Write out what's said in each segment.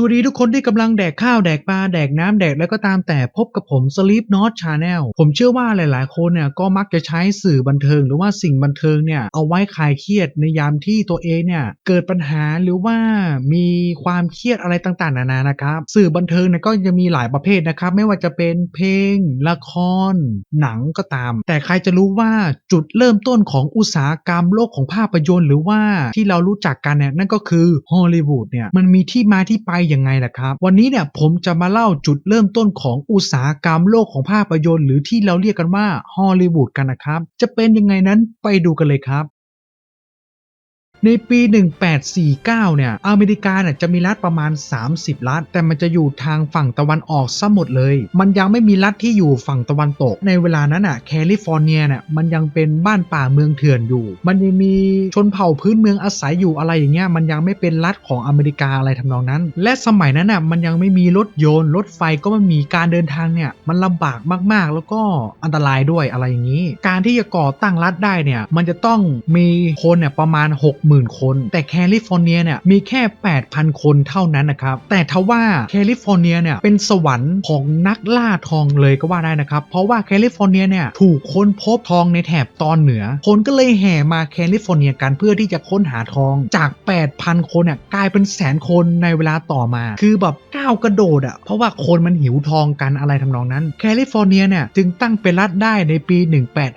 สวัสดีทุกคนที่กำลังแดกข้าวแดกปลาแดกน้ำแดกแล้วก็ตามแต่พบกับผม Sleep Not Channel ผมเชื่อว่าหลาย ๆ คนเนี่ยก็มักจะใช้สื่อบันเทิง หรือว่าสิ่งบันเทิงเนี่ยเอาไว้คลายเครียดในยามที่ตัวเองเนี่ยเกิดปัญหาหรือว่ามีความเครียดอะไรต่าง ๆ นานานะครับสื่อบันเทิงเนี่ยก็จะมีหลายประเภทนะครับไม่ว่าจะเป็นเพลง ละคร หนังก็ตาม แต่ใครจะรู้ว่าจุดเริ่มต้นของอุตสาหกรรมโลกของภาพยนตร์ หรือว่าที่เรารู้จักกันเนี่ยนั่นก็คือฮอลลีวูดเนี่ยมันมีที่มาที่ไปยังไงล่ะครับ วันนี้เนี่ยผมจะมาเล่าจุดเริ่มต้นของอุตสาหกรรมโลกของภาพยนตร์ หรือที่เราเรียกกันว่าฮอลลีวูดกันนะครับ จะเป็นยังไงนั้นไปดูกันเลยครับ ในปี 1849 เนี่ย อเมริกาเนี่ยจะมีรัฐประมาณ 30 รัฐ แต่มันจะอยู่ทางฝั่งตะวันออกซะหมดเลย มันยังไม่มีรัฐที่อยู่ฝั่งตะวันตก ในเวลานั้นอะ แคลิฟอร์เนียเนี่ย มันยังเป็นบ้านป่าเมืองเถื่อนอยู่ มันยังมีชนเผ่าพื้นเมืองอาศัยอยู่อะไรอย่างเงี้ย มันยังไม่เป็นรัฐของอเมริกาอะไรทำนองนั้น และสมัยนั้นอะ มันยังไม่มีรถยนต์ รถไฟก็ไม่มีการเดินทางเนี่ย มันลำบากมากๆ แล้วก็อันตรายด้วยอะไรอย่างนี้ การที่จะก่อตั้งรัฐได้เนี่ย มันจะต้องมีคนเนี่ยประมาณ 6 60,000 คน แต่แคลิฟอร์เนียเนี่ยมีแค่ 8,000 คนเท่านั้นนะครับ แต่ทว่าแคลิฟอร์เนียเนี่ยเป็นสวรรค์ของนักล่าทองเลยก็ว่าได้นะครับ เพราะว่าแคลิฟอร์เนียเนี่ยถูกค้นพบทองในแถบตอนเหนือ คนก็เลยแห่มาแคลิฟอร์เนียกันเพื่อที่จะค้นหาทองจาก 8,000 คนเนี่ยกลายเป็นแสนคนในเวลาต่อมา คือแบบก้าวกระโดดอะเพราะว่าคนมันหิวทองกันอะไรทำนองนั้นแคลิฟอร์เนียเนี่ยจึงตั้งเป็นรัฐได้ในปี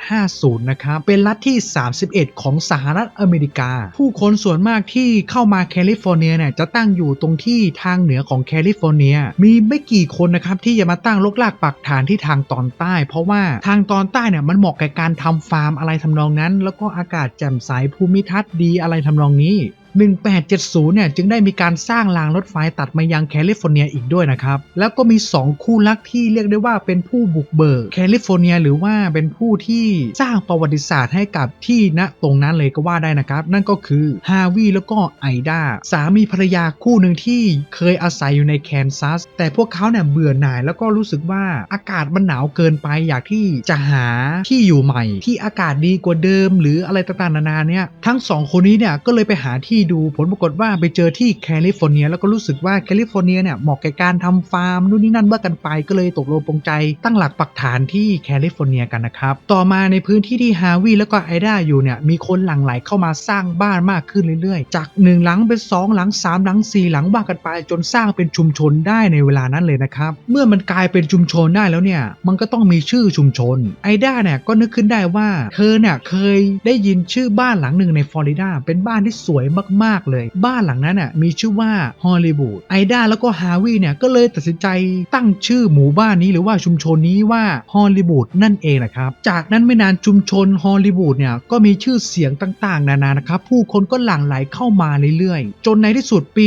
1850 นะครับ เป็นรัฐที่ 31 ของสหรัฐอเมริกาผู้คนส่วนมากที่เข้ามาแคลิฟอร์เนียเนี่ยจะตั้งอยู่ตรงที่ทางเหนือของแคลิฟอร์เนีย มีไม่กี่คนนะครับที่จะมาตั้งลกลากปักฐานที่ทางตอนใต้ เพราะว่าทางตอนใต้เนี่ยมันเหมาะกับการทำฟาร์มอะไรทำนองนั้น แล้วก็อากาศแจ่มใสภูมิทัศน์ดีอะไรทำนองนี้ 1870 เนี่ยจึงได้มีการสร้างรางรถไฟตัดมายังแคลิฟอร์เนียอีกด้วยนะครับ แล้วก็มี 2 คู่รักที่เรียกได้ว่าเป็นผู้บุกเบิกแคลิฟอร์เนียหรือว่าเป็นผู้ที่สร้างประวัติศาสตร์ให้กับที่ณตรงนั้นเลยก็ว่าได้นะครับ นั่นก็คือฮาวิแล้วก็ไอดาสามีภรรยาคู่หนึ่งที่เคยอาศัยอยู่ในแคนซัส แต่พวกเขาเนี่ยเบื่อหน่ายแล้วก็รู้สึกว่าอากาศมันหนาวเกินไปอยากที่จะหาที่อยู่ใหม่ ที่อากาศดีกว่าเดิม หรืออะไรต่างๆนานาเนี่ยทั้งสองคนนี้เนี่ยก็เลยไปหาที่ดูผลปรากฏว่าไปเจอที่แคลิฟอร์เนีย แล้วก็รู้สึกว่าแคลิฟอร์เนียเนี่ยเหมาะแก่การทำฟาร์มนู่นนี่นั่นว่ากันไปก็เลยตกลงปรงใจ ตั้งหลักปักฐานที่แคลิฟอร์เนียกันนะครับ ต่อมาในพื้นที่ที่ฮาวิแล้วก็ไอดาอยู่เนี่ยมีคนหลั่งไหลเข้ามาสร้างบ้านมากขึ้นเรื่อยๆ จาก 1 หลังเป็น 2 หลัง 3 หลัง 4 หลังว่ากันไป จนสร้างเป็นชุมชนได้ในเวลานั้นเลยนะครับเมื่อมันกลายเป็นชุมชนได้แล้วเนี่ยมันก็ต้องมีชื่อชุมชนไอดาเนี่ยก็นึกขึ้นได้ว่าเธอเนี่ยเคยได้ยินชื่อบ้านหลังหนึ่งในฟลอริดาเป็นบ้านที่สวยมาก ๆ เลย บ้านหลังนั้นน่ะมีชื่อว่าฮอลลีวูดไอดาแล้วก็ฮาวิเนี่ยก็เลยตัดสินใจตั้งชื่อหมู่บ้านนี้หรือว่าชุมชนนี้ว่าฮอลลีวูดนั่นเองนะครับจากนั้นไม่นานชุมชนฮอลลีวูดเนี่ยก็มีชื่อเสียงต่างๆ นานานะครับผู้คนก็หลั่งไหลเข้ามาเรื่อยๆ จนในที่สุดปี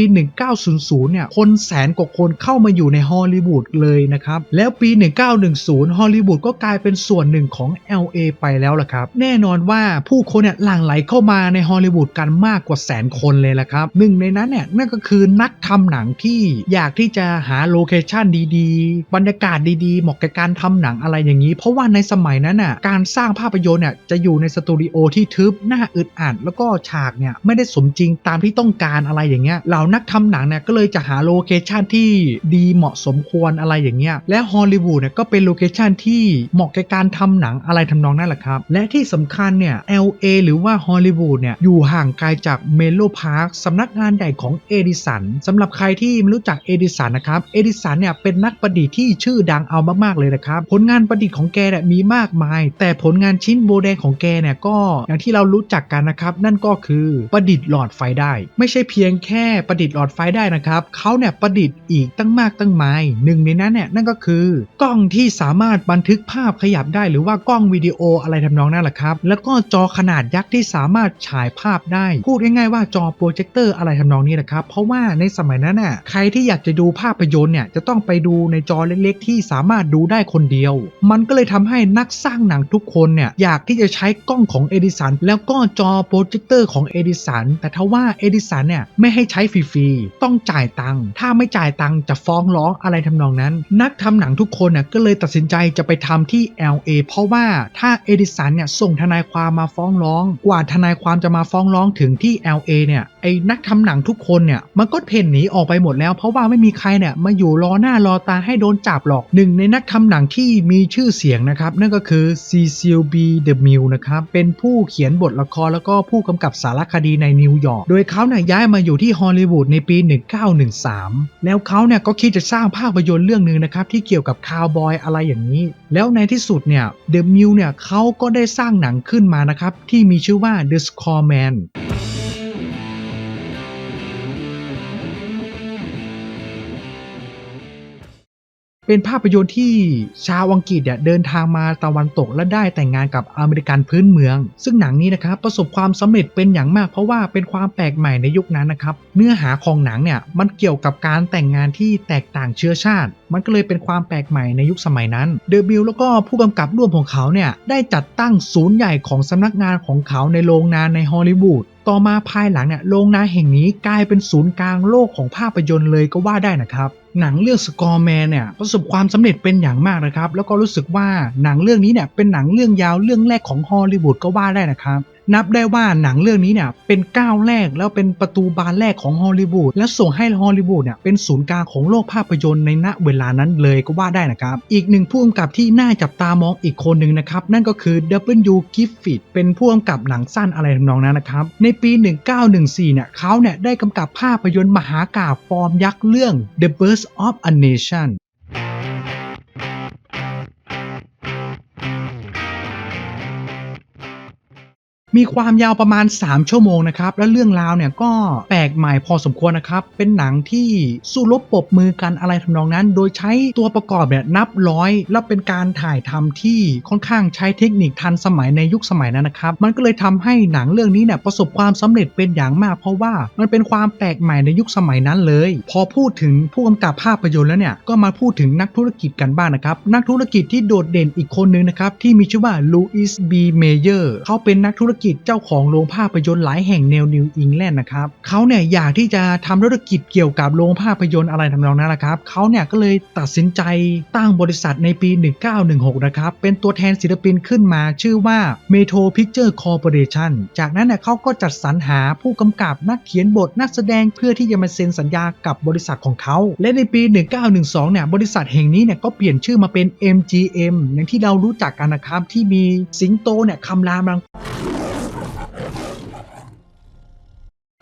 1900 เนี่ยคนแสนกว่าคนเข้ามาอยู่ในฮอลลีวูดเลยนะครับแล้วปี 1910 ฮอลลีวูดก็กลายเป็นส่วนหนึ่งของ LA ไปแล้วล่ะครับแน่นอนว่าผู้คนเนี่ยหลั่งไหลเข้ามาในฮอลลีวูดกันมากกว่าแสนคนเลยละครับหนึ่งในนั้นเนี่ยนั่นก็คือนักทำหนังที่อยากที่จะหาโลเคชันดีๆ บรรยากาศดีๆ เหมาะกับการทำหนังอะไรอย่างนี้ เพราะว่าในสมัยนั้นน่ะการสร้างภาพยนตร์เนี่ยจะอยู่ในสตูดิโอที่ทึบหน่าอึดอัดแล้วก็ฉากเนี่ยไม่ได้สมจริงตามที่ต้องการอะไรอย่างเงี้ยเหล่านักทำหนังเนี่ยก็เลยจะหาโลเคชันที่ดีเหมาะสมควรอะไรอย่างเงี้ยและฮอลลีวูดเนี่ยก็เป็นโลเคชันที่เหมาะกับการทำหนังอะไรทำนองนั่นแหละครับและที่สำคัญเนี่ย LA หรือว่าฮอลลีวูดเนี่ยอยู่ห่างไกลจากเมโลพาร์คสำนักงานใหญ่ของเอดิสันสำหรับใครที่ไม่รู้จักเอดิสันนะครับเอดิสันเนี่ยเป็นนักประดิษฐ์ที่ชื่อดังเอามากๆเลยนะครับผลงานประดิษฐ์ของแกเนี่ยมีมากมาย แต่ผลงานชิ้นโบแดงของแกเนี่ยก็อย่างที่เรารู้จักกันนะครับ นั่นก็คือประดิษฐ์หลอดไฟได้ ไม่ใช่เพียงแค่ประดิษฐ์หลอดไฟได้นะครับเขาเนี่ยประดิษฐ์อีกตั้งมากตั้งมายหนึ่งในนั้นเนี่ยนั่นก็คือกล้องที่สามารถบันทึกภาพขยับได้ หรือว่ากล้องวิดีโออะไรทำนองนั้นแหละครับ แล้วก็จอขนาดยักษ์ที่สามารถฉายภาพได้ พูดง่ายๆว่าจอโปรเจคเตอร์อะไรทำนองนี้นะครับ เพราะว่าในสมัยนั้นน่ะใครที่อยากจะดูภาพยนตร์เนี่ยจะต้องไปดูในจอเล็กๆ ที่สามารถดูได้คนเดียว มันก็เลยทำให้นักสร้างหนังทุกคนเนี่ยอยากที่จะใช้กล้องของเอดิสันแล้วก็จอโปรเจคเตอร์ของเอดิสันแต่ทว่าเอดิสันเนี่ยไม่ให้ใช้ฟรีๆต้องจ่ายตังค์ถ้าไม่จ่ายตังค์จะฟ้องร้องอะไรทำนองนั้น นักทำหนังทุกคนน่ะก็เลยตัดสินใจจะไปทำที่ LA เพราะว่าถ้าเอดิสันเนี่ยส่งทนายความมาฟ้องร้อง กว่าทนายความจะมาฟ้องร้องถึงที่ LA เนี่ยไอ้นักทำหนังทุกคนเนี่ยมันก็เพ่นหนีออกไปหมดแล้ว เพราะว่าไม่มีใครเนี่ยมาอยู่รอหน้ารอตาให้โดนจับหรอกหนึ่งในนักทำหนังที่มีชื่อเสียงนะครับ นั่นก็คือ Cecil B. DeMille นะครับเป็นผู้เขียนบทละครแล้วก็ผู้กำกับสารคดีในนิวยอร์กโดยเขาเนี่ยย้ายมาอยู่ที่ฮอลลีวูดในปี 1913 แล้วเขาเนี่ยก็คิดจะสร้างภาพยนตร์เรื่องหนึ่งนะครับที่เกี่ยวกับคาวบอยอะไรอย่างนี้ แล้วในที่สุดเนี่ยเดอะมิลเนี่ยเขาก็ได้สร้างหนังขึ้นมานะครับที่มีชื่อว่า The Scoreman เป็นภาพยนตร์ที่ชาวอังกฤษเนี่ยเดินทางมาตะวันตกและได้แต่งงานกับอเมริกันพื้นเมือง ซึ่งหนังนี้นะครับประสบความสำเร็จเป็นอย่างมากเพราะว่าเป็นความแปลกใหม่ในยุคนั้นนะครับเนื้อหาของหนังเนี่ยมันเกี่ยวกับการแต่งงานที่แตกต่างเชื้อชาติ มันก็เลยเป็นความแปลกใหม่ในยุคสมัยนั้นเดบิลแล้วก็ผู้กำกับร่วมของเขาเนี่ยได้จัดตั้งศูนย์ใหญ่ของสำนักงานของเขาในโรงงานในฮอลลีวูดต่อมาภายหลังเนี่ยโรงนาแห่งนี้กลายเป็นศูนย์กลางโลกของภาพยนตร์เลยก็ว่าได้นะครับ หนังเรื่องสกอร์แมนเนี่ยประสบความสำเร็จเป็นอย่างมากนะครับ แล้วก็รู้สึกว่าหนังเรื่องนี้เนี่ยเป็นหนังเรื่องยาวเรื่องแรกของฮอลลีวูดก็ว่าได้นะครับนับได้ว่าหนังเรื่องนี้เนี่ยเป็นก้าวแรกแล้วเป็นประตูบานแรกของฮอลลีวูดและส่งให้ฮอลลีวูดเนี่ยเป็นศูนย์กลางของโลกภาพยนตร์ในณเวลานั้นเลยก็ว่าได้นะครับ อีกหนึ่งผู้กำกับที่น่าจับตามองอีกคนหนึ่งนะครับ นั่นก็คือ W. Griffith เป็นผู้กำกับหนังสั้นอะไรทำนองนั้นนะครับ ในปี 1914เนี่ยเขาเนี่ยได้กำกับภาพยนตร์มหากาฟอร์มยักษ์เรื่อง The Birth of a Nation มีความยาวประมาณ 3 ชั่วโมงนะครับ และเรื่องราวเนี่ยก็แปลกใหม่พอสมควรนะครับ เป็นหนังที่สู้รบปบมือกันอะไรทำนองนั้น โดยใช้ตัวประกอบเนี่ยนับร้อย แล้วเป็นการถ่ายทำที่ค่อนข้างใช้เทคนิคทันสมัยในยุคสมัยนั้นนะครับ มันก็เลยทำให้หนังเรื่องนี้เนี่ยประสบความสำเร็จเป็นอย่างมาก เพราะว่ามันเป็นความแปลกใหม่ในยุคสมัยนั้นเลย พอพูดถึงผู้กำกับภาพยนตร์แล้วเนี่ยก็มาพูดถึงนักธุรกิจกันบ้างนะครับ นักธุรกิจที่โดดเด่นอีกคนนึงนะครับที่มีชื่อว่าลูอิสบีเมเยอร์เขาเป็นนักธุรกิจเจ้าของโรงภาพยนตร์หลายแห่งแนวนิวอิงแลนด์นะครับเขาเนี่ยอยากที่จะทำธุรกิจเกี่ยวกับโรงภาพยนตร์อะไรทำนองนั้นนะครับเขาเนี่ยก็เลยตัดสินใจตั้งบริษัทในปี 1916 นะครับ เป็นตัวแทนศิลปินขึ้นมาชื่อว่า Metro Picture Corporation จากนั้นเนี่ยเขาก็จัดสรรหาผู้กำกับนักเขียนบทนักแสดงเพื่อที่จะมาเซ็นสัญญากับบริษัทของเขา และในปี 1912 เนี่ยบริษัทแห่งนี้เนี่ยก็เปลี่ยนชื่อมาเป็น MGM อย่างที่เรารู้จักกันนะครับที่มีสิงโตเนี่ยคำรามรัง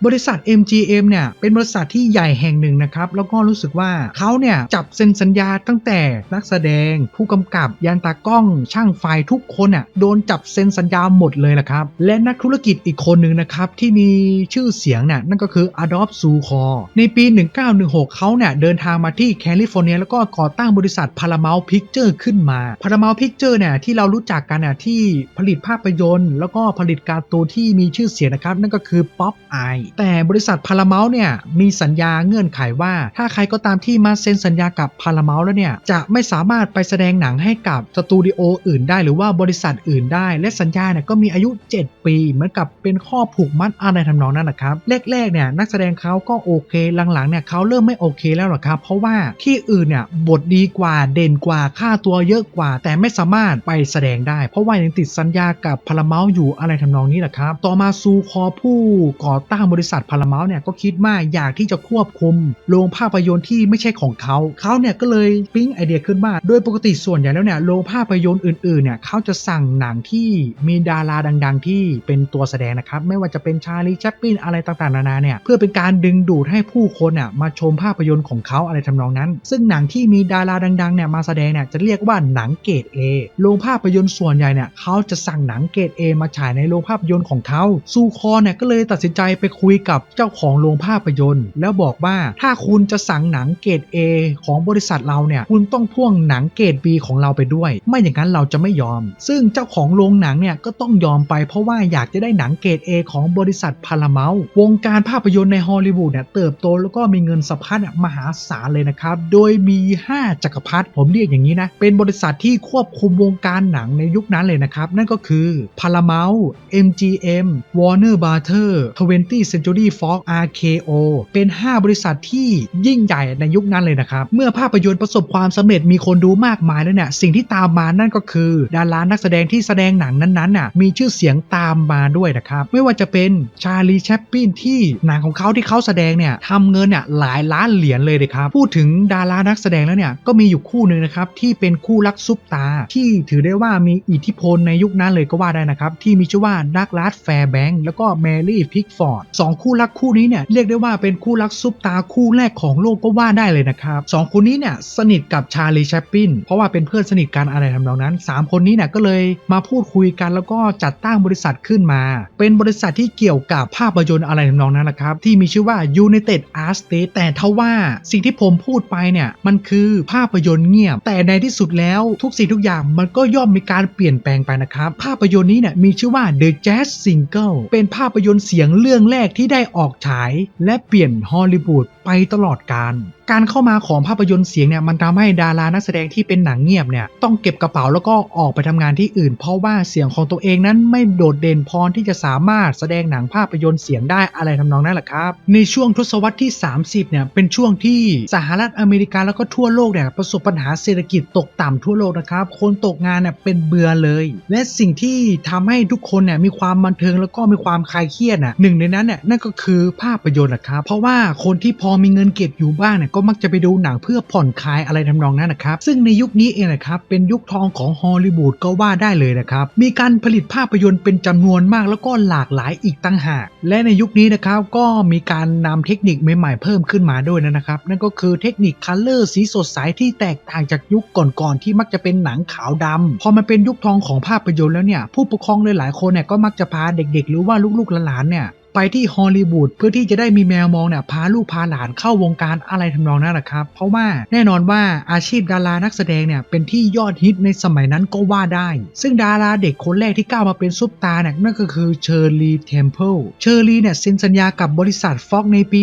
บริษัท MGM เนี่ยเป็นบริษัทที่ใหญ่แห่งหนึ่งนะครับ แล้วก็รู้สึกว่าเขาเนี่ยจับเซ็นสัญญาตั้งแต่นักแสดง ผู้กำกับยันตากล้องช่างไฟทุกคนอะโดนจับเซ็นสัญญาหมดเลยละครับ และนักธุรกิจอีกคนหนึ่งนะครับ ที่มีชื่อเสียงเนี่ยนั่นก็คือ Adolf s u c o r ในปี 1916 เขาเนี่ยเดินทางมาที่แคลิฟอร์เนีย แล้วก็ก่อตั้งบริษัท Paramount Picture ขึ้นมา Paramount Picture เนี่ยที่เรารู้จักกันน่ะที่ผลิตภาพยนตร์ แล้วก็ผลิตการ์ตูนที่มีชื่อเสียงนะครับ นั่นก็คือ Pop Eye แต่บริษัทพาราเมลเนี่ยมีสัญญาเงื่อนไขว่า ถ้าใครก็ตามที่มาเซ็นสัญญากับพาราเมลแล้วเนี่ยจะไม่สามารถไปแสดงหนังให้กับสตูดิโออื่นได้หรือว่าบริษัทอื่นได้ และสัญญาเนี่ยก็มีอายุ 7 ปีเหมือนกับเป็นข้อผูกมัดอะไรทำนองนั้นนะครับแรกๆเนี่ยนักแสดงเขาก็โอเคหลังๆเนี่ยเขาเริ่มไม่โอเคแล้วหรอครับ เพราะว่าที่อื่นเนี่ยบทดีกว่าเด่นกว่าค่าตัวเยอะกว่า แต่ไม่สามารถไปแสดงได้ เพราะว่ายังติดสัญญากับพาราเมลอยู่อะไรทำนองนี้แหละครับ ต่อมาซูคอผู้ก่อตั้งบริษัทพาราเมลเนี่ยก็คิดว่าอยากที่จะควบคุมโรงภาพยนตร์ที่ไม่ใช่ของเขา เขาเนี่ยก็เลยปิ๊งไอเดียขึ้นว่าโดยปกติส่วนใหญ่แล้วเนี่ยโรงภาพยนตร์อื่นๆเนี่ยเขาจะสั่งหนังที่มีดาราดัง ๆ ที่เป็นตัวแสดงนะครับไม่ว่าจะเป็นชาลีแชปปินอะไรต่างๆนานาเนี่ยเพื่อเป็นการดึงดูดให้ผู้คนอะมาชมภาพยนตร์ของเขาอะไรทำนองนั้น ซึ่งหนังที่มีดาราดังๆเนี่ยมาแสดงเนี่ยจะเรียกว่าหนังเกรด A โรงภาพยนตร์ส่วนใหญ่เนี่ยเขาจะสั่งหนังเกรด A มาฉายในโรงภาพยนตร์ของเขาซูคอเนี่ยก็เลยตัดสินใจไปคุยยกับเจ้าของโรงภาพยนตร์ แล้วบอกว่าถ้าคุณจะสั่งหนังเกรด A ของบริษัทเราเนี่ยคุณต้องพ่วงหนังเกรด B ของเราไปด้วย ไม่อย่างนั้นเราจะไม่ยอม ซึ่งเจ้าของโรงหนังเนี่ยก็ต้องยอมไปเพราะว่าอยากจะได้หนังเกรด A ของบริษัทพาราเมลวงการภาพยนตร์ในฮอลลีวูดเนี่ยเติบโตแล้วก็มีเงินสะพัดมหาศาลเลยนะครับ โดยมี 5 จักรพรรดิผมเรียกอย่างนี้นะ เป็นบริษัทที่ควบคุมวงการหนังในยุคนั้นเลยนะครับ นั่นก็คือ Paramount MGM Warner Brother 20th Century Fox RKO เป็น 5 บริษัทที่ยิ่งใหญ่ในยุคนั้นเลยนะครับ เมื่อภาพยนตร์ประสบความสำเร็จมีคนดูมากมายแล้วเนี่ย สิ่งที่ตามมานั่นก็คือ ดารานักแสดงที่แสดงหนังนั้นๆน่ะมีชื่อเสียงตามมาด้วยนะครับ ไม่ว่าจะเป็นชาลีแชปปินที่หนังของเขาที่เขาแสดงเนี่ยทำเงินเนี่ยหลายล้านเหรียญเลยนะครับ พูดถึงดารานักแสดงแล้วเนี่ยก็มีอยู่คู่หนึ่งนะครับที่เป็นคู่รักซุปตา ที่ถือได้ว่ามีอิทธิพลในยุคนั้นเลยก็ว่าได้นะครับที่มีชื่อว่าดักลาสแฟร์แบงค์แล้วก็แมรี่พิกฟอร์ดสองคู่รักคู่นี้เนี่ยเรียกได้ว่าเป็นคู่รักซุปตาคู่แรกของโลกก็ว่าได้เลยนะครับสองคนนี้เนี่ยสนิทกับชาลีแชปปินเพราะว่าเป็นเพื่อนสนิทกันอะไรทำนองนั้น 3 คนนี้เนี่ยก็เลยมาพูดคุยกันแล้วก็จัดตั้งบริษัทขึ้นมา เป็นบริษัทที่เกี่ยวกับภาพยนตร์อะไรทำนองนั้นนะครับที่มีชื่อว่า United a r t s t แต่ทว่าสิ่งที่ผมพูดไปเนี่ยมันคือภาพยนตร์เงียบ แต่ในที่สุดแล้วทุกสิ่งทุกอย่างมันก็ย่อมมีการเปลี่ยนแปลงไปนะครับ ภาพยนตร์นี้เนี่ยมีชื่อว่า The Jazz Single เป็นภาพยนตร์เสียงเรื่องแรกที่ได้ออกฉายและเปลี่ยนฮอลลีวูดไปตลอดกาล การเข้ามาของภาพยนตร์เสียงเนี่ยมันทำให้ดารานักแสดงที่เป็นหนังเงียบเนี่ยต้องเก็บกระเป๋าแล้วก็ออกไปทำงานที่อื่น เพราะว่าเสียงของตัวเองนั้นไม่โดดเด่นพอที่จะสามารถแสดงหนังภาพยนตร์เสียงได้อะไรทำนองนั้นแหละครับ ในช่วงทศวรรษที่ 30เนี่ยเป็นช่วงที่สหรัฐอเมริกาแล้วก็ทั่วโลกเนี่ยประสบปัญหาเศรษฐกิจตกต่ำทั่วโลกนะครับคนตกงานเนี่ยเป็นเบื่อเลย และสิ่งที่ทำให้ทุกคนเนี่ยมีความบันเทิงแล้วก็มีความคลายเครียดน่ะหนึ่งในนั้นเนี่ยนั่นก็คือภาพยนตร์นะครับเพราะว่าคนที่พอมีเงินเก็บอยู่บ้างเนี่ยก็มักจะไปดูหนังเพื่อผ่อนคลายอะไรทำนองนั้นนะครับ ซึ่งในยุคนี้เองนะครับ เป็นยุคทองของฮอลลีวูดก็ว่าได้เลยนะครับ มีการผลิตภาพยนตร์เป็นจำนวนมากแล้วก็หลากหลายอีกตั้งหาก และในยุคนี้นะครับก็มีการนำเทคนิคใหม่ๆเพิ่มขึ้นมาด้วยนะครับ นั่นก็คือเทคนิคคัลเลอร์สีสดใสที่แตกต่างจากยุคก่อนๆที่มักจะเป็นหนังขาวดำพอมันเป็นยุคทองของภาพยนตร์แล้วเนี่ยผู้ปกครองหลายๆคนเนี่ยก็มักจะพาเด็กๆ หรือว่าลูกๆหลานๆเนี่ย ไปที่ฮอลลีวูดเพื่อที่จะได้มีแมวมองเนี่ยพาลูกพาหลานเข้าวงการอะไรทำนองนั้นแหละครับ เพราะว่าแน่นอนว่าอาชีพดารานักแสดงเนี่ยเป็นที่ยอดฮิตในสมัยนั้นก็ว่าได้ ซึ่งดาราเด็กคนแรกที่ก้าวมาเป็นซุปตาร์เนี่ยนั่นก็คือเชอร์ลีเทมเพิลเชอร์ลีเนี่ยเซ็นสัญญากับบริษัทฟ็อกในปี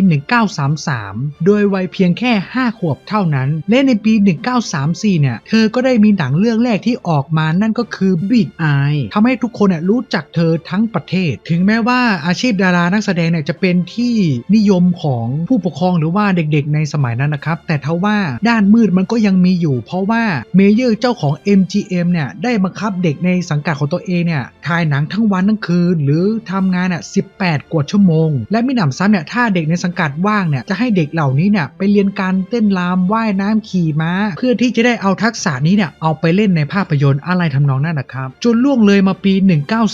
1933 โดยวัยเพียงแค่ 5 ขวบเท่านั้น และในปี 1934 เนี่ยเธอก็ได้มีหนังเรื่องแรกที่ออกมานั่นก็คือ Big Eye ทำให้ทุกคนเนี่ยรู้จักเธอทั้งประเทศ ถึงแม้ว่าอาชีพดารานักแสดงเนี่ยจะเป็นที่นิยมของผู้ปกครองหรือว่าเด็กๆ ในสมัยนั้นนะครับ แต่ทว่าด้านมืดมันก็ยังมีอยู่ เพราะว่าเมเยอร์เจ้าของ MGM เนี่ยได้บังคับเด็กในสังกัดของตัวเองเนี่ยถ่ายหนังทั้งวันทั้งคืน หรือทำงานอะ18 กว่าชั่วโมง และมิหนำซ้ำเนี่ยถ้าเด็กในสังกัดว่างเนี่ยจะให้เด็กเหล่านี้เนี่ยไปเรียนการเต้นรำว่ายน้ำขี่ม้า เพื่อที่จะได้เอาทักษะนี้เนี่ยเอาไปเล่นในภาพยนตร์อะไรทำนองนั้นนะครับ จนล่วงเลยมาปี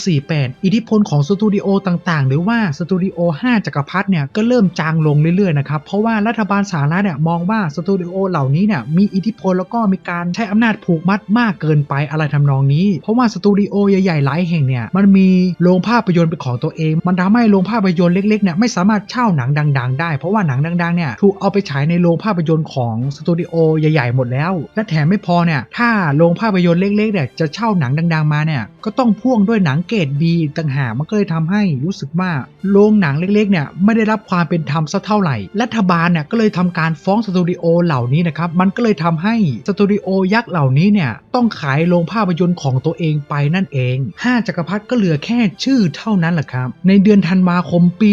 1948 อิทธิพลของสตูดิโอต่างๆ หรือว่าสตูดิโอ5จักรพรรดิเนี่ยก็เริ่มจางลงเรื่อยๆนะครับเพราะว่ารัฐบาลสหรัฐเนี่ยมองว่าสตูดิโอเหล่านี้เนี่ยมีอิทธิพลแล้วก็มีการใช้อำนาจผูกมัดมากเกินไปอะไรทำนองนี้ เพราะว่าสตูดิโอใหญ่ๆหลายแห่งเนี่ยมันมีโรงภาพยนตร์เป็นของตัวเอง มันทำให้โรงภาพยนตร์เล็กๆเนี่ยไม่สามารถเช่าหนังดัง ๆ ได้ เพราะว่าหนังดังๆเนี่ยถูกเอาไปฉายในโรงภาพยนตร์ของสตูดิโอใหญ่ๆหมดแล้ว และแถมไม่พอเนี่ยถ้าโรงภาพยนตร์เล็กๆเนี่ยจะเช่าหนังดัง ๆมาเนี่ยก็ต้องพ่วงด้วยหนังเกรดบีต่างหากมันก็เลยทำให้รู้สึกว่าโรงหนังเล็กๆเนี่ยไม่ได้รับความเป็นธรรมสักเท่าไหร่ รัฐบาลเนี่ยก็เลยทำการฟ้องสตูดิโอเหล่านี้นะครับ มันก็เลยทำให้สตูดิโอยักษ์เหล่านี้เนี่ยต้องขายโรงภาพยนตร์ของตัวเองไปนั่นเอง 5จักรพรรดิก็เหลือแค่ชื่อเท่านั้นแหละครับ ในเดือนธันวาคมปี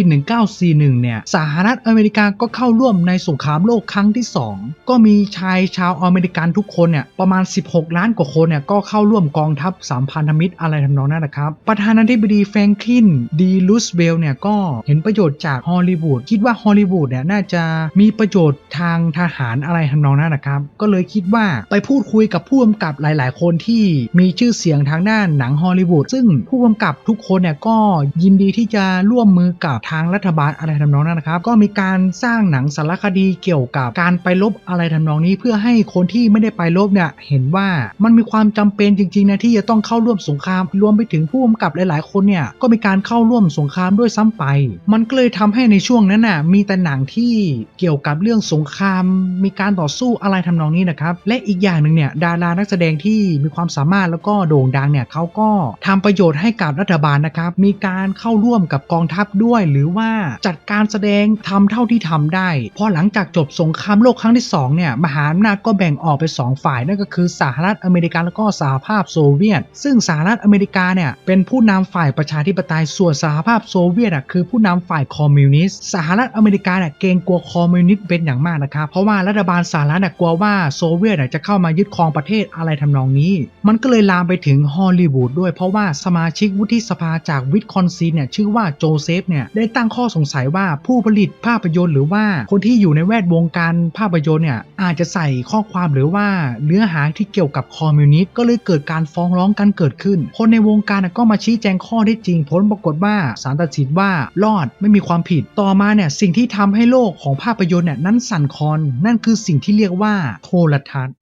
1941 เนี่ย สหรัฐอเมริกาก็เข้าร่วมในสงครามโลกครั้งที่ 2 ก็มีชายชาวอเมริกันทุกคนเนี่ยประมาณ 16 ล้านกว่าคนเนี่ยก็เข้าร่วมกองทัพสามพันธมิตรอะไรทำนองนั้นนะครับ ประธานาธิบดีแฟรงคลินดีลูสเวลเนี่ยก็เห็นประโยชน์จากฮอลลีวูดคิดว่าฮอลลีวูดเนี่ยน่าจะมีประโยชน์ทางทหารอะไรทำนองนั้นนะครับ ก็เลยคิดว่าไปพูดคุยกับผู้กำกับหลาย ๆ คนที่มีชื่อเสียงทางด้านหนังฮอลลีวูดซึ่งผู้กำกับทุกคนเนี่ยก็ยินดีที่จะร่วมมือกับทางรัฐบาลอะไรทำนองนั้นนะครับ ก็มีการสร้างหนังสารคดีเกี่ยวกับการไปลบอะไรทำนองนี้เพื่อให้คนที่ไม่ได้ไปลบเนี่ยเห็นว่ามันมีความจำเป็นจริง ๆ นะที่จะต้องเข้าร่วมสงคราม รวมไปถึงผู้กำกับหลาย ๆ คนเนี่ยก็มีการเข้าร่วมสงครามด้วยซ้ำำไป มันก็เลยทำให้ในช่วงนั้นน่ะมีแต่หนังที่เกี่ยวกับเรื่องสงคราม มีการต่อสู้อะไรทำนองนี้นะครับ และอีกอย่างหนึ่งเนี่ยดารานักแสดงที่มีความสามารถแล้วก็โด่งดังเนี่ยเขาก็ทำประโยชน์ให้กับรัฐบาลนะครับ มีการเข้าร่วมกับกองทัพด้วย หรือว่าจัดการแสดงทำเท่าที่ทำได้ พอหลังจากจบสงครามโลกครั้งที่สองเนี่ยมหาอำนาจก็แบ่งออกเป็นสองฝ่ายนั่นก็คือสหรัฐอเมริกาแล้วก็สหภาพโซเวียต ซึ่งสหรัฐอเมริกาเนี่ยเป็นผู้นำฝ่ายประชาธิปไตยส่วนสหภาพโซเวียตอะคือผู้นำฝ่ายคอมมิวนิสต์สหรัฐอเมริกาเนี่ยเกรงกลัวคอมมิวนิสต์เป็นอย่างมากนะครับ เพราะว่ารัฐบาลสหรัฐเนี่ยกลัวว่าโซเวียตจะเข้ามายึดครองประเทศอะไรทำนองนี้ มันก็เลยลามไปถึงฮอลลีวูดด้วยเพราะว่าสมาชิกวุฒิสภาจากวิสคอนซินเนี่ยชื่อว่าโจเซฟเนี่ยได้ตั้งข้อสงสัยว่าผู้ผลิตภาพยนตร์หรือว่าคนที่อยู่ในแวดวงการภาพยนตร์เนี่ยอาจจะใส่ข้อความหรือว่าเนื้อหาที่เกี่ยวกับคอมมิวนิสต์ก็เลยเกิดการฟ้องร้องกันเกิดขึ้น คนในวงการก็มาชี้แจงข้อได้จริงผลปรากฏว่าศาลตัดสินว่ารอดไม่มีความผิดต่อมาเนี่ยสิ่งที่ทำให้โลกของภาพยนตร์เนี่ยนั้นสั่นคลอนนั่นคือสิ่งที่เรียกว่าโทรทัศน์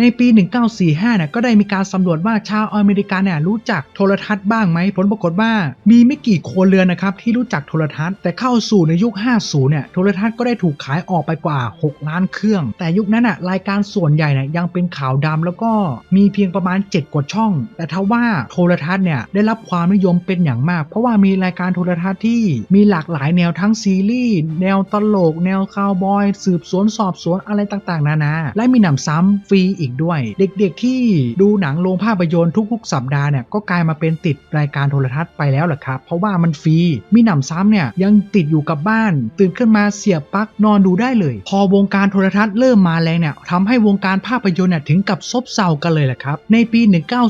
ในปี 1945เนี่ยก็ได้มีการสำรวจว่าชาวอเมริกันเนี่ยรู้จักโทรทัศน์บ้างไหมผลปรากฏว่า มีไม่กี่ครัวเรือนนะครับที่รู้จักโทรทัศน์แต่เข้าสู่ในยุค 50 เนี่ยโทรทัศน์ก็ได้ถูกขายออกไปกว่า 6 ล้านเครื่อง แต่ยุคนั้นอะรายการส่วนใหญ่เนี่ยยังเป็นขาวดำแล้วก็มีเพียงประมาณ 7 กว่าช่อง แต่ทว่าโทรทัศน์เนี่ยได้รับความนิยมเป็นอย่างมาก เพราะว่ามีรายการโทรทัศน์ที่มีหลากหลายแนวทั้งซีรีส์แนวตลก แนวคาวบอย สืบสวนสอบสวนอะไรต่างๆ นานาและมีหนำซ้ำฟรีอีกด้วย เด็กๆที่ดูหนังโรงภาพยนตร์ทุกๆ สัปดาห์เนี่ยก็กลายมาเป็นติดรายการโทรทัศน์ไปแล้วแหละครับ เพราะว่ามันฟรีมีหนำซ้ำเนี่ยยังติดอยู่กับบ้าน ตื่นขึ้นมาเสียบปลั๊กนอนดูได้เลย พอวงการโทรทัศน์เริ่มมาแรงเนี่ยทำให้วงการภาพยนตร์เนี่ยถึงกับซบเซากันเลยแหละครับในปี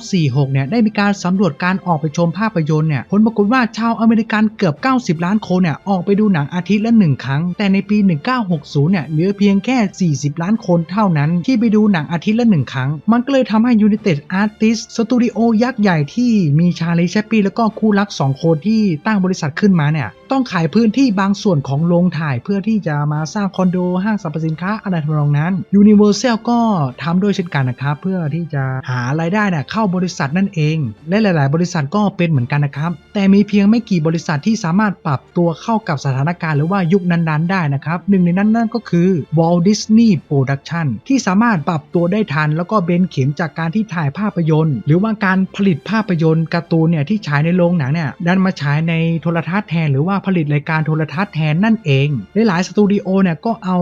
1946 เนี่ยได้มีการสำรวจการออกไปชมภาพยนตร์เนี่ยผลปรากฏว่าชาวอเมริกันเกือบ 90 ล้านคนเนี่ยออกไปดูหนังอาทิตย์ละหนึ่งครั้ง แต่ในปี 1960 เนี่ยเหลือเพียงแค่ 40 ล้านคนเท่านั้นที่ไปดูหนังอาทิตย์ละหนึ่งครั้ง มันก็เลยทำให้ United Artists Studio ยักษ์ใหญ่ที่มีชาลีแชปปี้แล้วก็คู่รัก 2 คนที่ตั้งบริษัทขึ้นมาเนี่ย ต้องขายพื้นที่บางส่วนของโรงถ่ายเพื่อที่จะมาสร้างคอนโดห้างสรรพสินค้าอะไรทำนองนั้น Universal ก็ทำด้วยเช่นกันนะครับ เพื่อที่จะหารายได้เนี่ยเข้าบริษัทนั่นเอง และหลาย ๆ บริษัทก็เป็นเหมือนกันนะครับ แต่มีเพียงไม่กี่บริษัทที่สามารถปรับตัวเข้ากับสถานการณ์หรือว่ายุคนั้น ๆ ได้นะครับหนึ่งในนั้นนั่นก็คือ Walt Disney Production ที่สามารถปรับตัวได้ทัน แล้วก็เบนเข็มจากการที่ถ่ายภาพยนตร์ หรือว่าการผลิตภาพยนตร์การ์ตูนเนี่ยที่ฉายในโรงหนังเนี่ยดันมาฉายในโทรทัศน์แทนหรือว่าผลิตรายการโทรทัศน์แทนนั่นเองหลายๆสตูดิโอเนี่ยก็เอา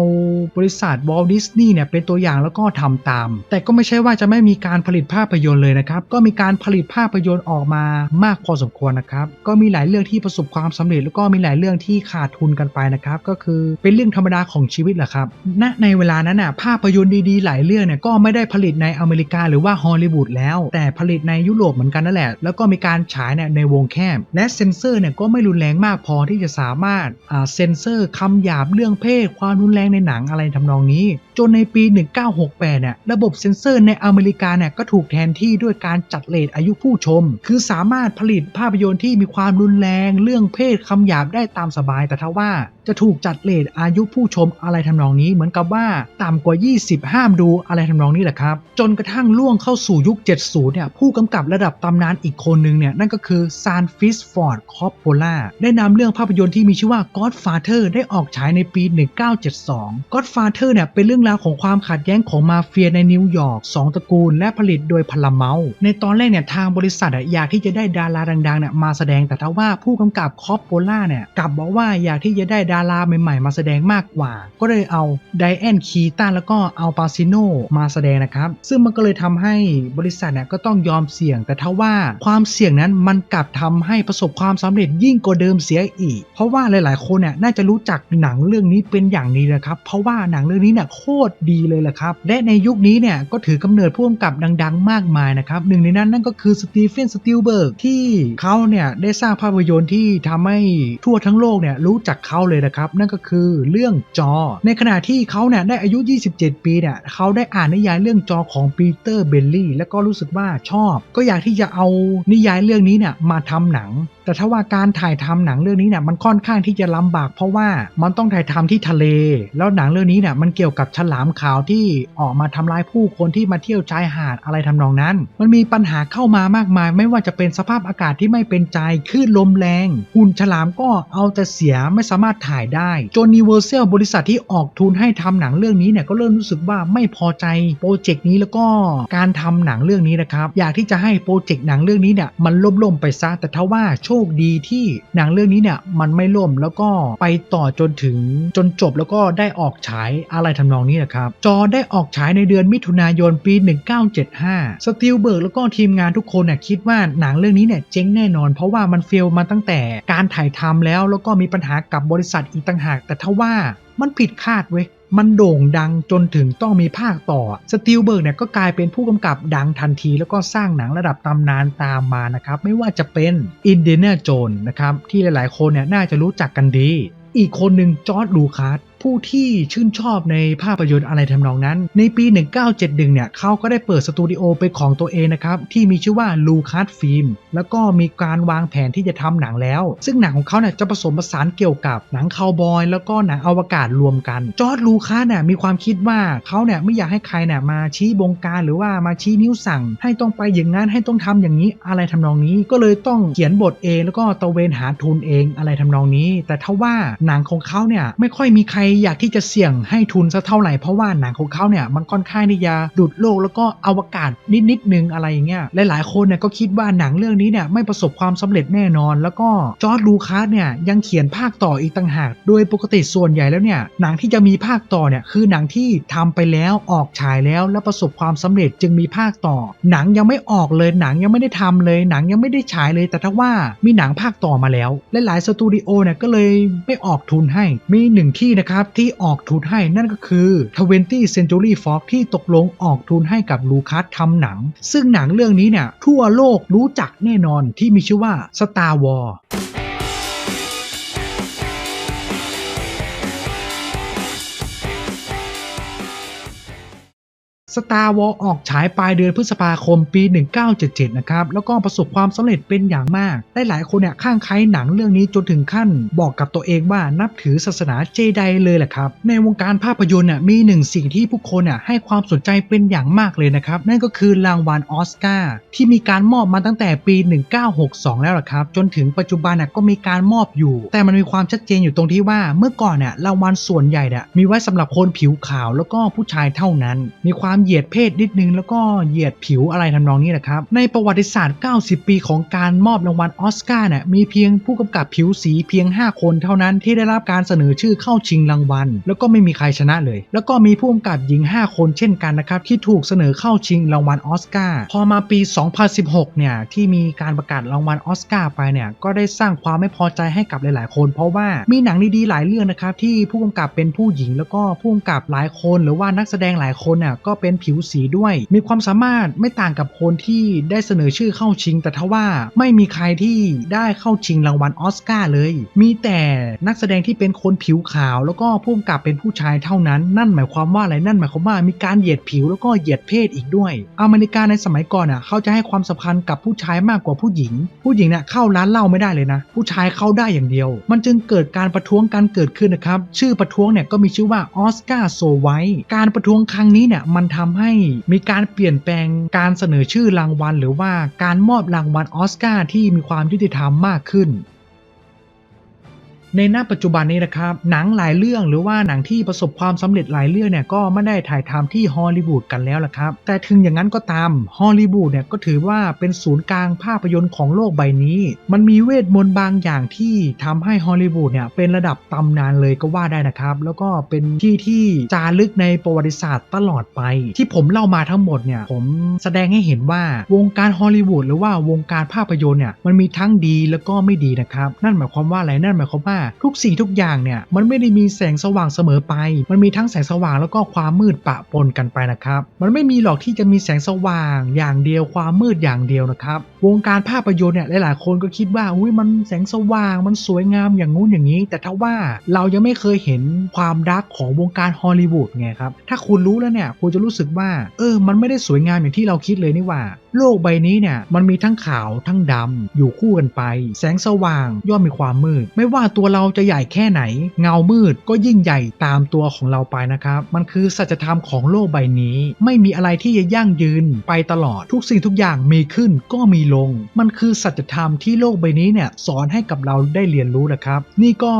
บริษัท Walt Disney เนี่ยเป็นตัวอย่างแล้วก็ทำตาม แต่ก็ไม่ใช่ว่าจะไม่มีการผลิตภาพยนตร์เลยนะครับ ก็มีการผลิตภาพยนตร์ออกมามากพอสมควรนะครับ ก็มีหลายเรื่องที่ประสบความสำเร็จ แล้วก็มีหลายเรื่องที่ขาดทุนกันไปนะครับ ก็คือเป็นเรื่องธรรมดาของชีวิตแหละครับ ณ ในเวลานั้นน่ะภาพยนตร์ดีๆ หลายเรื่องเนี่ยก็ไม่ได้ผลิตในอเมริกาหรือว่าฮอลลีวูดแล้ว แต่ผลิตในยุโรปเหมือนกันนั่นแหละ แล้วก็มีการฉายเนี่ยในวงแคบ และเซนเซอร์เนี่ยก็ไม่รุนแรงมากพอที่จะสามารถเซนเซอร์คำหยาบเรื่องเพศ ความรุนแรงในหนังอะไรทำนองนี้ จนในปี 1968 เนี่ย ระบบเซ็นเซอร์ในอเมริกาเนี่ยก็ถูกแทนที่ด้วยการจัดเลทอายุผู้ชม คือสามารถผลิตภาพยนตร์ที่มีความรุนแรงเรื่องเพศคำหยาบได้ตามสบาย แต่ถ้าว่าจะถูกจัดเลทอายุผู้ชมอะไรทำนองนี้เหมือนกับว่าต่ำกว่า 20 ห้ามดูอะไรทำนองนี้แหละครับ จนกระทั่งล่วงเข้าสู่ยุค 70 เนี่ยผู้กำกับระดับตำนานอีกคนนึงเนี่ยนั่นก็คือซานฟิสฟอร์ดคอปโปล่าได้นำเรื่องภาพยนตร์ที่มีชื่อว่า Godfather ได้ออกฉายในปี 1972 Godfather เนี่ยเป็นเรื่องราวของความขัดแย้งของมาเฟียในนิวยอร์กสองตระกูล และผลิตโดยพลาเมาในตอนแรกเนี่ยทางบริษัทอะอยากที่จะได้ดาราดังๆเนี่ยมาแสดงแต่ถ้าว่าผู้กำกับคอปโปล่าเนี่ยกลับบอกว่าอยากที่จะได้ดาราใหม่ๆ มาแสดงมากกว่า ก็เลยเอาไดแอนคีตันแล้วก็เอาปาซิโนมาแสดงนะครับ ซึ่งมันก็เลยทำให้บริษัทเนี่ยก็ต้องยอมเสี่ยงแต่ถ้าว่าความเสี่ยงนั้นมันกลับทำให้ประสบความสำเร็จยิ่งกว่าเดิมเสียอีกเพราะว่าหลาย ๆ คนเนี่ยน่าจะรู้จักหนังเรื่องนี้เป็นอย่างดีนะครับ เพราะว่าหนังเรื่องนี้เนี่ยโคตรดีเลยแหละครับ และในยุคนี้เนี่ยก็ถือกำเนิดผู้กำกับดัง ๆ มากมายนะครับหนึ่งในนั้นนั่นก็คือสตีเฟนสติลเบิร์กที่เขาเนี่ยได้สร้างภาพยนตร์ที่ทำให้ทั่วทั้งโลกเนี่ยรู้จักเขาเลยนะครับ นั่นก็คือเรื่องจอ ในขณะที่เขาเนี่ยได้อายุ 27 ปีเนี่ยเขาได้อ่านนิยายเรื่องจอของปีเตอร์เบลลี่แล้วก็รู้สึกว่าชอบ ก็อยากที่จะเอานิยายเรื่องนี้เนี่ยมาทำหนัง แต่ถ้าว่าการถ่ายทำหนังเรื่องนี้เนี่ยเนี่ยมันค่อนข้างที่จะลำบากเพราะว่ามันต้องถ่ายทำที่ทะเล แล้วหนังเรื่องนี้เนี่ยมันเกี่ยวกับฉลามขาวที่ออกมาทำร้ายผู้คนที่มาเที่ยวชายหาดอะไรทำนองนั้น มันมีปัญหาเข้ามามากมาย ไม่ว่าจะเป็นสภาพอากาศที่ไม่เป็นใจคลื่นลมแรงหุ่นฉลามก็เอาแต่เสียไม่สามารถถ่ายได้จน Universal บริษัทที่ออกทุนให้ทำหนังเรื่องนี้เนี่ยก็เริ่มรู้สึกว่าไม่พอใจโปรเจกต์นี้แล้วก็การทำหนังเรื่องนี้นะครับอยากที่จะให้โปรเจกต์หนังเรื่องนี้เนี่ยมันล่มล่มๆไปซะแต่ทว่าโชคดีที่หนังเรื่องนี้เนี่ยมันไม่ล่มแล้วก็ไปต่อจนถึงจนจบแล้วก็ได้ออกฉายอะไรทำนองนี้นะครับ จอได้ออกฉายในเดือนมิถุนายนปี 1975 สตีลเบิร์กแล้วก็ทีมงานทุกคนเนี่ยคิดว่าหนังเรื่องนี้เนี่ยเจ๊งแน่นอน เพราะว่ามันเฟลมาตั้งแต่การถ่ายทำแล้วแล้วก็มีปัญหากับบริษัทอีกต่างหาก แต่ทว่ามันผิดคาดเว้ย มันโด่งดังจนถึงต้องมีภาคต่อ สตีลเบิร์กเนี่ยก็กลายเป็นผู้กำกับดังทันที แล้วก็สร้างหนังระดับตำนานตามมานะครับ ไม่ว่าจะเป็นอินเดเน a โจนนะครับ ที่หลายๆ คนเนี่ยน่าจะรู้จักกันดี อีกคนหนึ่งจอร์ดลูคัส ผู้ที่ชื่นชอบในภาพยนตร์อะไรทำนองนั้น ในปี 1971 เนี่ยเขาก็ได้เปิดสตูดิโอเป็นของตัวเองนะครับที่มีชื่อว่าลูคัสฟิล์มแล้วก็มีการวางแผนที่จะทำหนังแล้ว ซึ่งหนังของเขาเนี่ยจะผสมผสานเกี่ยวกับหนังคาวบอยแล้วก็หนังอวกาศรวมกัน จอร์ดลูคัสเนี่ยมีความคิดว่าเขาเนี่ยไม่อยากให้ใครเนี่ยมาชี้บงการหรือว่ามาชี้นิ้วสั่ง ให้ต้องไปอย่างนั้นให้ต้องทำอย่างนี้อะไรทำนองนี้ก็เลยต้องเขียนบทเองแล้วก็ตะเวนหาทุนเองอะไรทำนองนี้ แต่ทว่าหนังของเขาเนี่ยไม่ค่อยมีใครอยากที่จะเสี่ยงให้ทุนสักเท่าไหร่เพราะว่าหนังของเขาเนี่ยมันค่อนข้างที่จะดุดโลกแล้วก็อวกาศนิดนิดนึงอะไรอย่างเงี้ยหลายๆคนเนี่ยก็คิดว่าหนังเรื่องนี้เนี่ยไม่ประสบความสำเร็จแน่นอน แล้วก็จอร์ดลูคัสเนี่ยยังเขียนภาคต่ออีกต่างหาก โดยปกติส่วนใหญ่แล้วเนี่ยหนังที่จะมีภาคต่อเนี่ยคือหนังที่ทำไปแล้วออกฉายแล้วแล้วประสบความสำเร็จจึงมีภาคต่อ หนังยังไม่ออกเลยหนังยังไม่ได้ทำเลย หนังยังไม่ได้ฉายเลย แต่ถ้าว่ามีหนังภาคต่อมาแล้ว หลายๆสตูดิโอเนี่ยก็เลยไม่ออกทุนให้มีหนึ่งที่นะครับที่ออกทุนให้นั่นก็คือ 20 Century Fox ที่ตกลงออกทุนให้กับลูคัสทำหนัง ซึ่งหนังเรื่องนี้เนี่ยทั่วโลกรู้จักแน่นอนที่มีชื่อว่า Star Wars Star Wars ออกฉายปลายเดือนพฤษภาคมปี 1977 นะครับ แล้วก็ประสบความสำเร็จเป็นอย่างมาก ได้หลายคนเนี่ยข้างใครหนังเรื่องนี้จนถึงขั้น บอกกับตัวเองว่านับถือศาสนาเจไดเลยแหละครับ ในวงการภาพยนตร์เนี่ยมีหนึ่งสิ่งที่ผู้คนเนี่ยให้ความสนใจเป็นอย่างมากเลยนะครับ นั่นก็คือรางวัลออสการ์ที่มีการมอบมาตั้งแต่ปี 1962 แล้วล่ะครับ จนถึงปัจจุบันน่ะก็มีการมอบอยู่ แต่มันมีความชัดเจนอยู่ตรงที่ว่าเมื่อก่อนเนี่ยรางวัลส่วนใหญ่เนี่ยมีไว้สำหรับคนผิวขาวแล้วก็ผู้ชายเท่านั้น มีความเหยียดเพศนิดนึงแล้วก็เหยียดผิวอะไรทำนองนี้แหละครับ ในประวัติศาสตร์ 90 ปีของการมอบรางวัลออสการ์เนี่ยมีเพียงผู้กำกับผิวสีเพียง 5 คนเท่านั้นที่ได้รับการเสนอชื่อเข้าชิงรางวัล แล้วก็ไม่มีใครชนะเลย แล้วก็มีผู้กำกับหญิง 5 คนเช่นกันนะครับที่ถูกเสนอเข้าชิงรางวัลออสการ์พอมาปี 2016 เนี่ยที่มีการประกาศรางวัลออสการ์ไปเนี่ยก็ได้สร้างความไม่พอใจให้กับหลาย ๆ คน เพราะว่ามีหนังดี ๆ หลายเรื่องนะครับที่ผู้กำกับเป็นผู้หญิงแล้วก็ผู้กำกับหลายคน หรือว่านักแสดงหลายคนน่ะก็เป็นผิวสีด้วย มีความสามารถไม่ต่างกับคนที่ได้เสนอชื่อเข้าชิง แต่ทว่าไม่มีใครที่ได้เข้าชิงรางวัลออสการ์เลย มีแต่นักแสดงที่เป็นคนผิวขาว แล้วก็ผู้กำกับเป็นผู้ชายเท่านั้น นั่นหมายความว่าอะไรนั่นหมายความว่ามีการเหยียดผิวแล้วก็เหยียดเพศอีกด้วย อเมริกาในสมัยก่อนอะเขาจะให้ความสำคัญกับผู้ชายมากกว่าผู้หญิง ผู้หญิงเนี่ยเข้าร้านเหล้าไม่ได้เลยนะ ผู้ชายเข้าได้อย่างเดียว มันจึงเกิดการประท้วงกันเกิดขึ้นนะครับ ชื่อประท้วงเนี่ยก็มีชื่อว่าออสการ์โซไวการประท้วงครั้งนี้เนี่ยมันททำให้มีการเปลี่ยนแปลงการเสนอชื่อรางวัล หรือว่าการมอบรางวัลออสการ์ที่มีความยุติธรรมมากขึ้น ในหน้าปัจจุบันนี้นะครับ หนังหลายเรื่องหรือว่าหนังที่ประสบความสำเร็จหลายเรื่องเนี่ยก็ไม่ได้ถ่ายทำที่ฮอลลีวูดกันแล้วละครับ แต่ถึงอย่างนั้นก็ตามฮอลลีวูดเนี่ยก็ถือว่าเป็นศูนย์กลางภาพยนตร์ของโลกใบนี้ มันมีเวทมนต์บางอย่างที่ทำให้ฮอลลีวูดเนี่ยเป็นระดับตำนานเลยก็ว่าได้นะครับ แล้วก็เป็นที่ที่จารึกในประวัติศาสตร์ตลอดไป ที่ผมเล่ามาทั้งหมดเนี่ยผมแสดงให้เห็นว่าวงการฮอลลีวูดหรือว่าวงการภาพยนตร์เนี่ยมันมีทั้งดีแล้วก็ไม่ดีนะครับ นั่นหมายความว่าอะไรนั่นหมายความว่าทุกสิ่งทุกอย่างเนี่ยมันไม่ได้มีแสงสว่างเสมอไป มันมีทั้งแสงสว่างแล้วก็ความมืดปะปนกันไปนะครับ มันไม่มีหรอกที่จะมีแสงสว่างอย่างเดียวความมืดอย่างเดียวนะครับ วงการภาพยนตร์เนี่ยหลายๆคนก็คิดว่าอุ้ยมันแสงสว่างมันสวยงามอย่างงู้นอย่างนี้ แต่ถ้าว่าเรายังไม่เคยเห็นความดักของวงการฮอลลีวูดไงครับ ถ้าคุณรู้แล้วเนี่ยคุณจะรู้สึกว่า เออ มันไม่ได้สวยงามอย่างที่เราคิดเลยนี่ว่า โลกใบนี้เนี่ยมันมีทั้งขาวทั้งดำอยู่คู่กันไป แสงสว่างย่อมมีความมืด ไม่ว่าตัวเราจะใหญ่แค่ไหน เงามืดก็ยิ่งใหญ่ตามตัวของเราไปนะครับ มันคือสัจธรรมของโลกใบนี้ ไม่มีอะไรที่จะยั่งยืนไปตลอดทุกสิ่งทุกอย่างมีขึ้นก็มีลง มันคือสัจธรรมที่โลกใบนี้เนี่ยสอนให้กับเราได้เรียนรู้นะครับ นี่ก็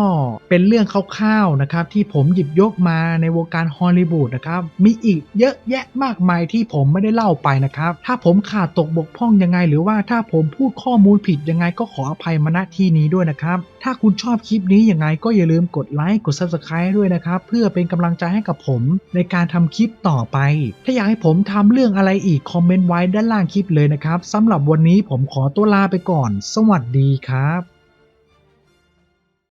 เป็นเรื่องคร่าวๆนะครับที่ผมหยิบยกมาในวงการฮอลลีวูดนะครับมีอีกเยอะแยะมากมายที่ผมไม่ได้เล่าไปนะครับ ถ้าผมขาดตกบกพร่องยังไง หรือว่าถ้าผมพูดข้อมูลผิดยังไงก็ขออภัยมาณที่นี้ด้วยนะครับ ถ้าคุณชอบคลิปิปนี้ยังไงก็อย่าลืมกดไลค์กด Subscribe ด้วยนะครับ เพื่อเป็นกำลังใจให้กับผมในการทำคลิปต่อไป ถ้าอยากให้ผมทำเรื่องอะไรอีกคอมเมนต์ไว้ด้านล่างคลิปเลยนะครับสำหรับวันนี้ผมขอตัวลาไปก่อน สวัสดีครับ